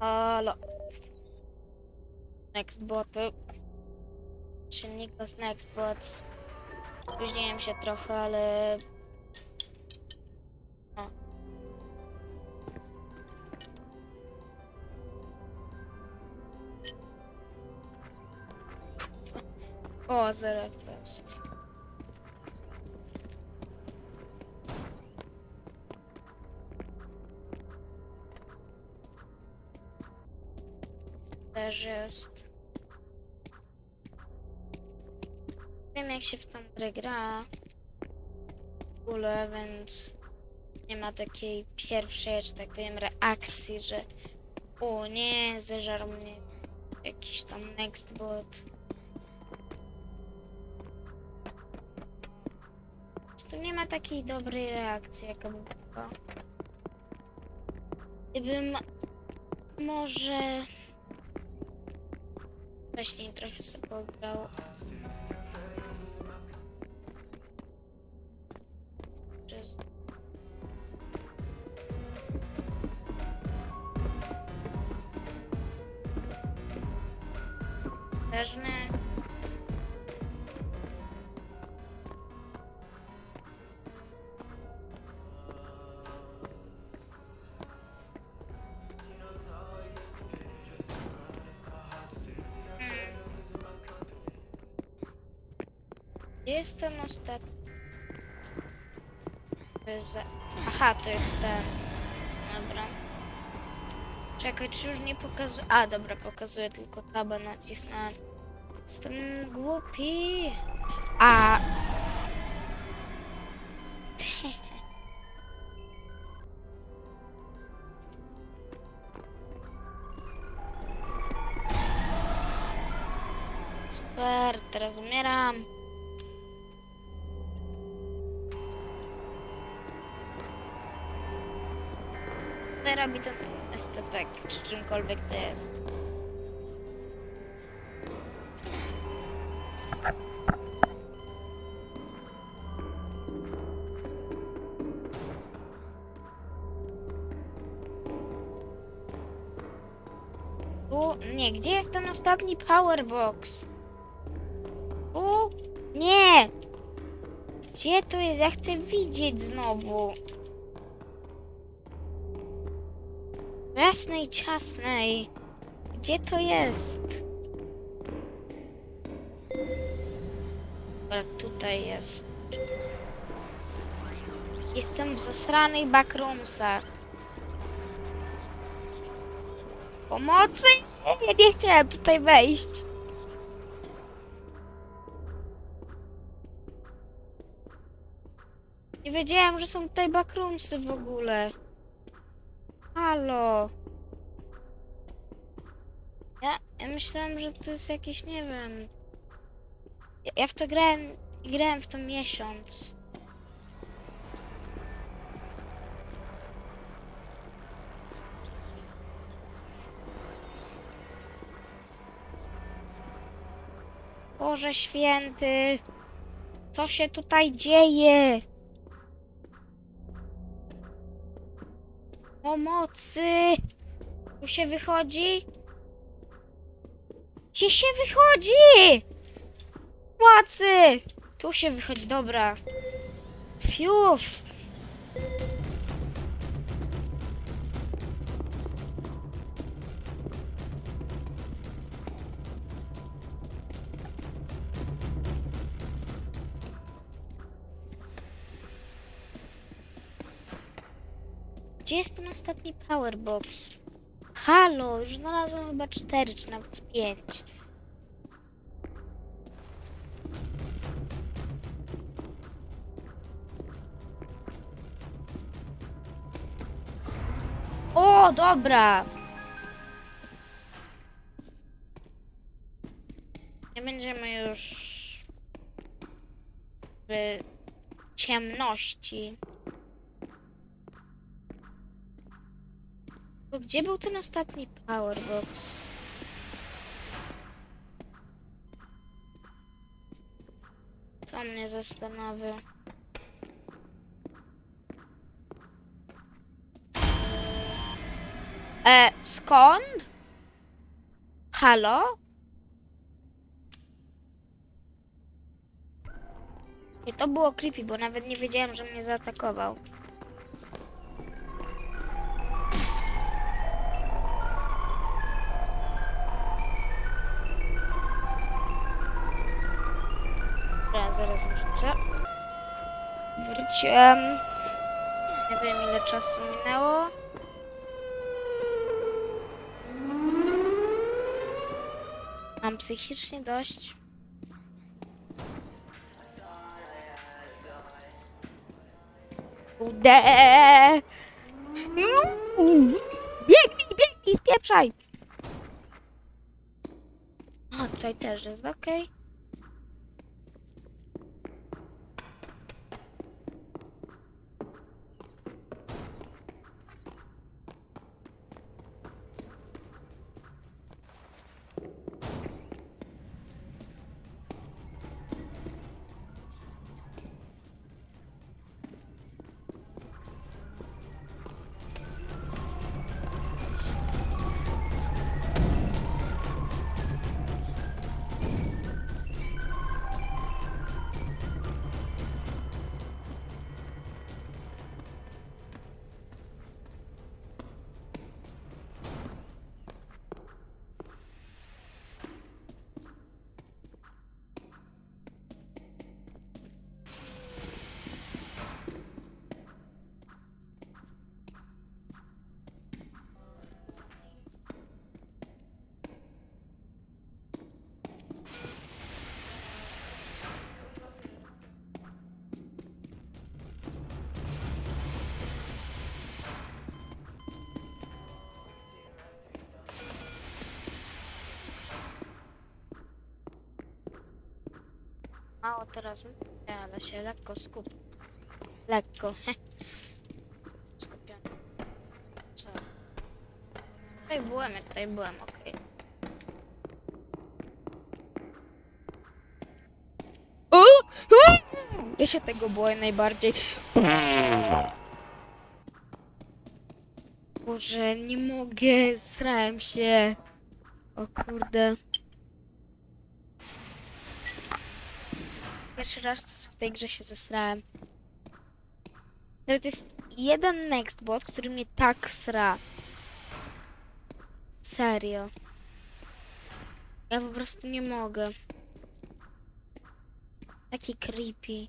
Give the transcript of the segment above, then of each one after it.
Halo. Next boty. Czy Nikos Next Bots. Spóźniłem się trochę, ale... O. O, zero Też jest. Wiem jak się w tą grę gra. W ogóle, więc nie ma takiej pierwszej, że tak powiem, reakcji, że o nie, zeżarł mnie jakiś tam next bot. Po prostu nie ma takiej dobrej reakcji, jaka by była. Gdybym może wcześniej trochę sobie. Just... Ważne. Gdzie jest ten ostatni? To jest za- Aha, to jest ten. Dobra. Czekaj, czy już nie pokazuje... A, dobra, pokazuje tylko Co robi ten SCP, czy czymkolwiek to jest? Tu? Nie, gdzie jest ten ostatni powerbox? Tu? Nie! Gdzie to jest? Ja chcę widzieć znowu. Jasnej, ciasnej. Gdzie to jest? Dobra, tutaj jest. Jestem w zasranej backroomsach. Pomocy? Ja nie chciałem tutaj wejść. Nie wiedziałem, że są tutaj backroomsy w ogóle. Halo. Ja, ja myślałem, że to jest jakieś, nie wiem. Ja, ja w to grałem, grałem w to miesiąc. Boże święty, co się tutaj dzieje? Pomocy! Tu się wychodzi? Gdzie się wychodzi? Pomocy! Tu się wychodzi, dobra. Fiuf! Ostatni powerbox? Halo, już znalazłem chyba cztery, czy nawet pięć. O, dobra! Nie będziemy już w ciemności. Gdzie był ten ostatni powerbox? To mnie zastanawia. E, skąd? Halo? I to było creepy, bo nawet nie wiedziałem, że mnie zaatakował. Zaraz wrócę. Wróciłem. Nie wiem ile czasu minęło. Mam psychicznie dość. Ude! Biegnij, biegnij, spieprzaj! A, tutaj też jest, okej. Mało teraz ale się lekko skup. Lekko. Skupiony. Co? Tutaj byłem, jak tutaj byłem, okej. O! O! Ja się tego boję najbardziej. Boże, nie mogę, srałem się. O kurde. Pierwszy raz w tej grze się zesrałem. To jest jeden nextbot, który mnie tak sra. Serio. Ja po prostu nie mogę. Taki creepy.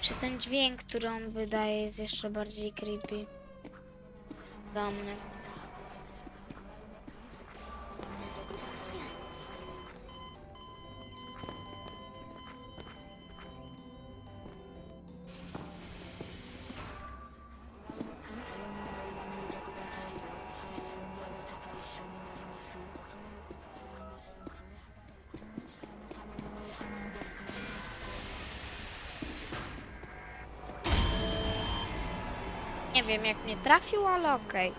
Czy ten dźwięk, który on wydaje, jest jeszcze bardziej creepy. Dla mnie. Wiem jak mnie trafił, ale okej.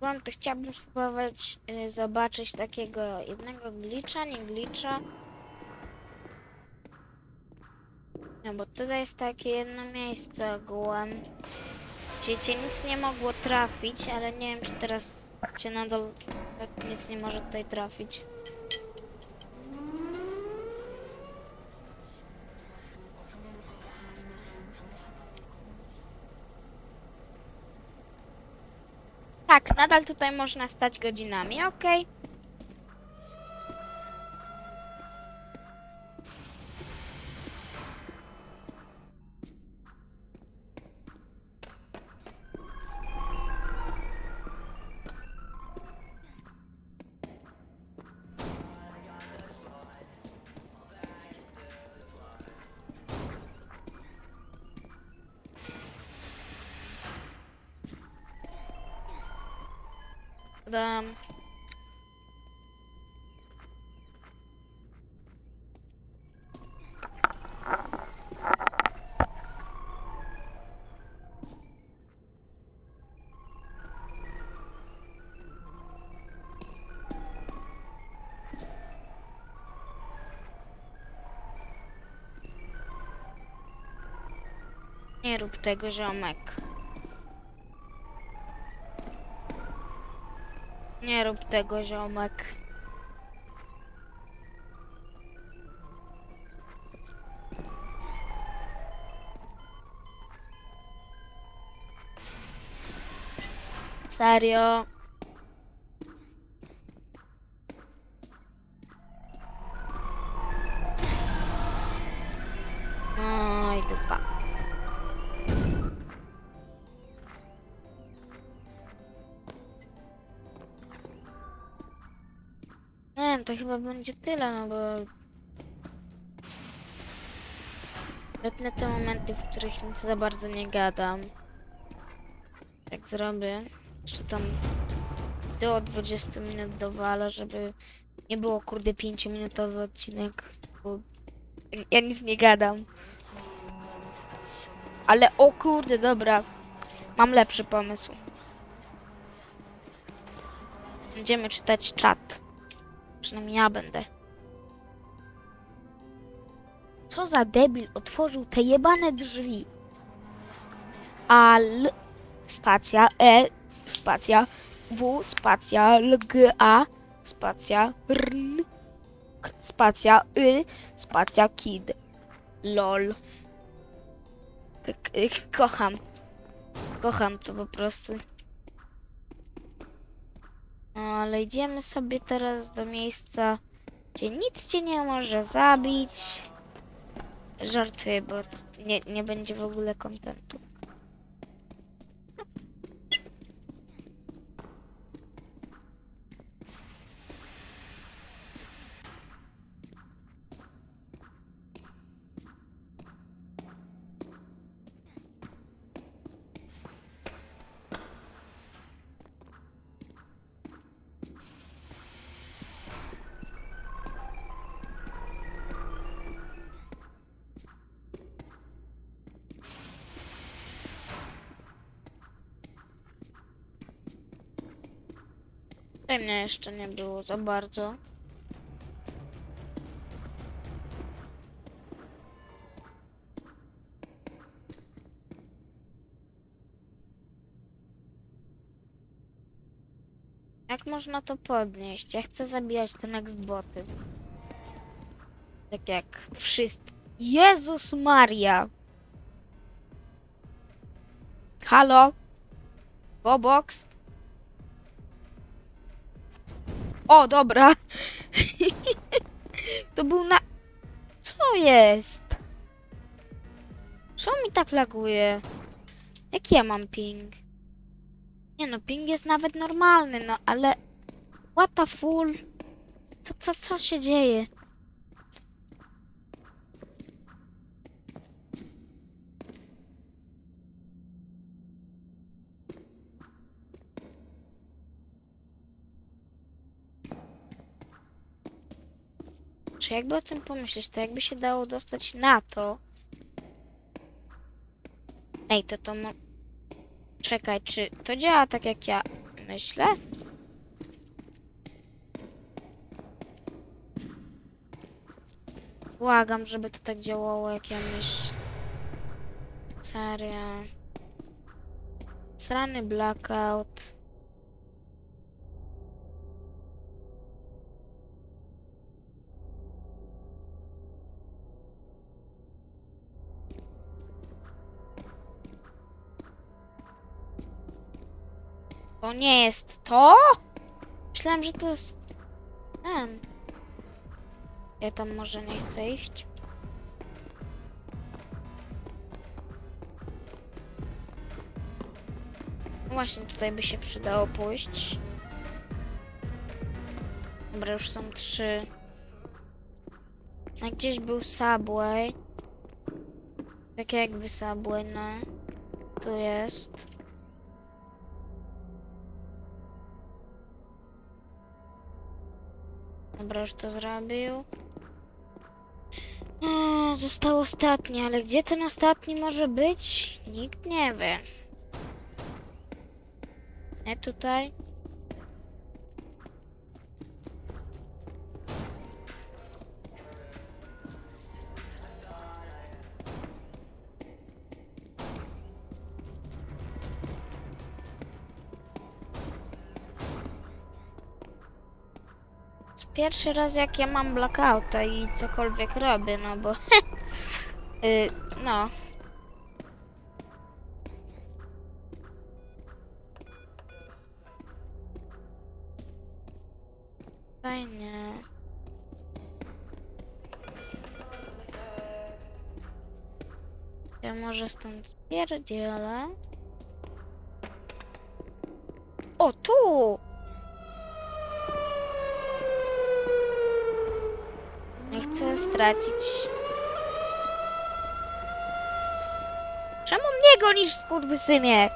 Byłam, to chciałabym spróbować y, zobaczyć takiego jednego glitcha, nie glitcha. No bo tutaj jest takie jedno miejsce ogółem. Gdzie cię nic nie mogło trafić, ale nie wiem czy teraz cię nadal nic nie może tutaj trafić. Tak, nadal tutaj można stać godzinami, okej. Nie rób tego, ziomek. Nie rób tego, ziomek. Serio? To chyba będzie tyle, no bo... Wytnę te momenty, w których nic za bardzo nie gadam. Jak zrobię, jeszcze tam do 20 minut dowala, żeby nie było kurde 5-minutowy odcinek, bo ja nic nie gadam. Ale o kurde, dobra. Mam lepszy pomysł. Będziemy czytać czat. Przynajmniej ja będę. Co za debil otworzył te jebane drzwi? Al spacja E spacja W spacja L G A spacja R spacja Y spacja kid. LOL. K- kocham. Kocham to po prostu. Ale idziemy sobie teraz do miejsca, gdzie nic cię nie może zabić. Żartuję, bo nie, nie będzie w ogóle kontentu. Tutaj mnie jeszcze nie było za bardzo. Jak można to podnieść? Ja chcę zabijać te next boty. Tak jak wszyscy. Jezus Maria! Halo? Bobox? O, dobra. to był na... Co jest? Co mi tak laguje? Jaki ja mam ping? Nie no, ping jest nawet normalny, no ale... What the full? Co, co, co się dzieje? Czy jakby o tym pomyśleć, to jakby się dało dostać na to... Ej, to to mo... Czekaj, czy to działa tak jak ja myślę? Błagam, żeby to tak działało jak ja myślę. Serio. Srany blackout. Nie jest to? Myślałem, że to jest ten. Ja tam może nie chcę iść. No Właśnie tutaj by się przydało pójść. Dobra, już są trzy. A gdzieś był Subway. Tak jakby Subway, no. Tu jest. Dobra, już to zrobił. O, został ostatni, ale gdzie ten ostatni może być? Nikt nie wie. Nie tutaj. Pierwszy raz jak ja mam blackouta i cokolwiek robię, no bo... y, no. Fajnie. Ja może stąd spierdzielę. O, tu! Nie chcę stracić. Czemu mnie gonisz, skurwysynie?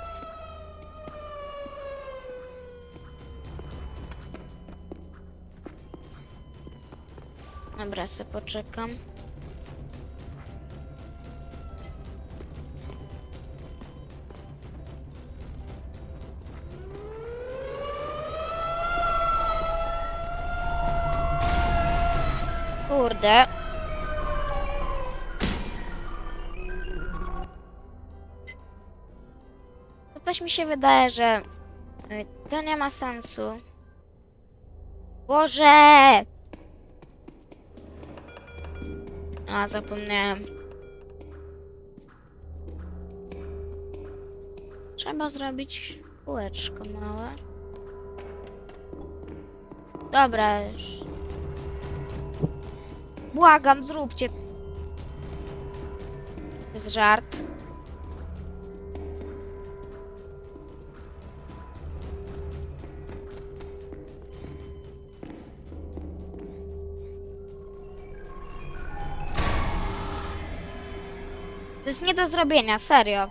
Dobra, se poczekam. Kurde. Coś mi się wydaje, że y, to nie ma sensu. Boże! A, zapomniałem. Trzeba zrobić kółeczko małe. Dobra, już. Błagam, zróbcie. To jest żart. To jest nie do zrobienia, serio.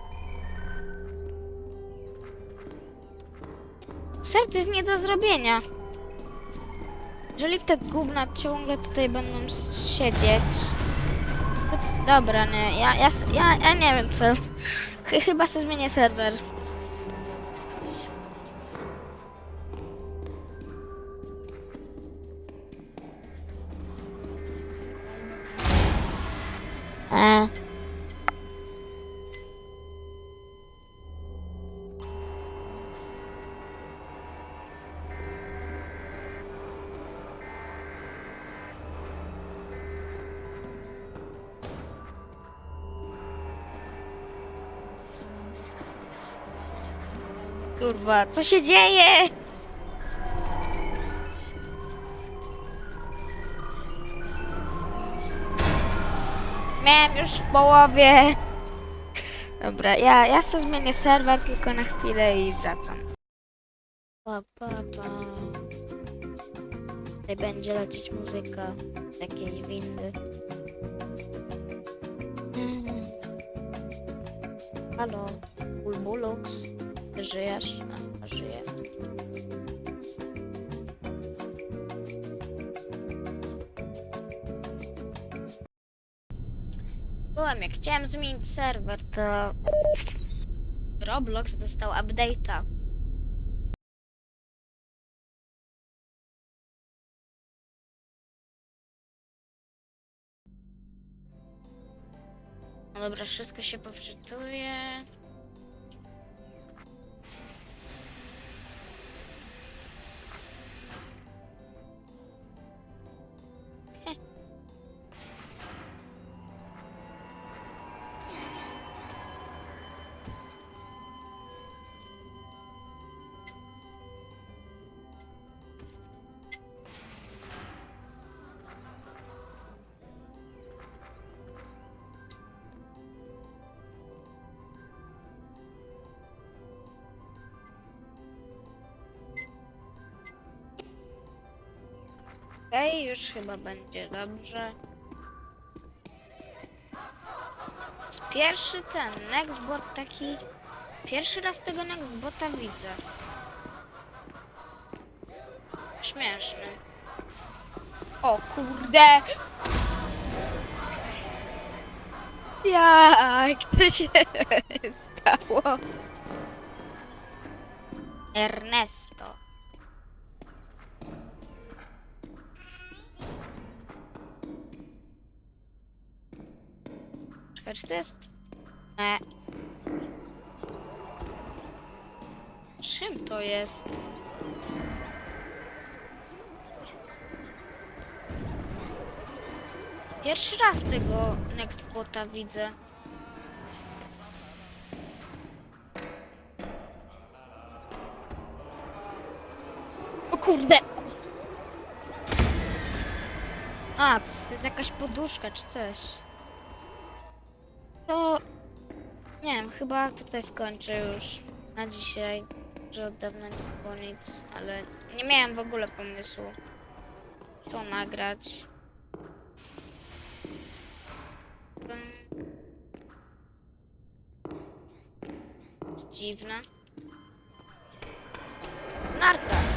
Serio, to jest nie do zrobienia. Jeżeli te gówna ciągle tutaj będą siedzieć... To, dobra, nie, ja, ja, ja, ja nie wiem co. Ch chyba sobie zmienię serwer. Kurwa, co się dzieje? Miałem już w połowie. Dobra, ja, ja sobie zmienię serwer tylko na chwilę i wracam. Pa, pa, pa. Tutaj będzie lecieć muzyka takiej windy. Mm. Halo, Bulbulux, żyjesz? A, żyję. Byłem, jak chciałem zmienić serwer, to Roblox dostał update'a. No dobra, wszystko się powczytuje. Okej, już chyba będzie dobrze. Z pierwszy ten Nextbot taki. Pierwszy raz tego Nextbota widzę. Śmieszny. O kurde! Jak to się stało? Ernesto. Czy to jest... E. Czym to jest? Pierwszy raz tego Nextbota widzę. O kurde! A, to jest jakaś poduszka czy coś. To... Nie wiem, chyba tutaj skończę już na dzisiaj, że od dawna nie było nic, ale nie miałem w ogóle pomysłu, co nagrać. Jest dziwne. Narka.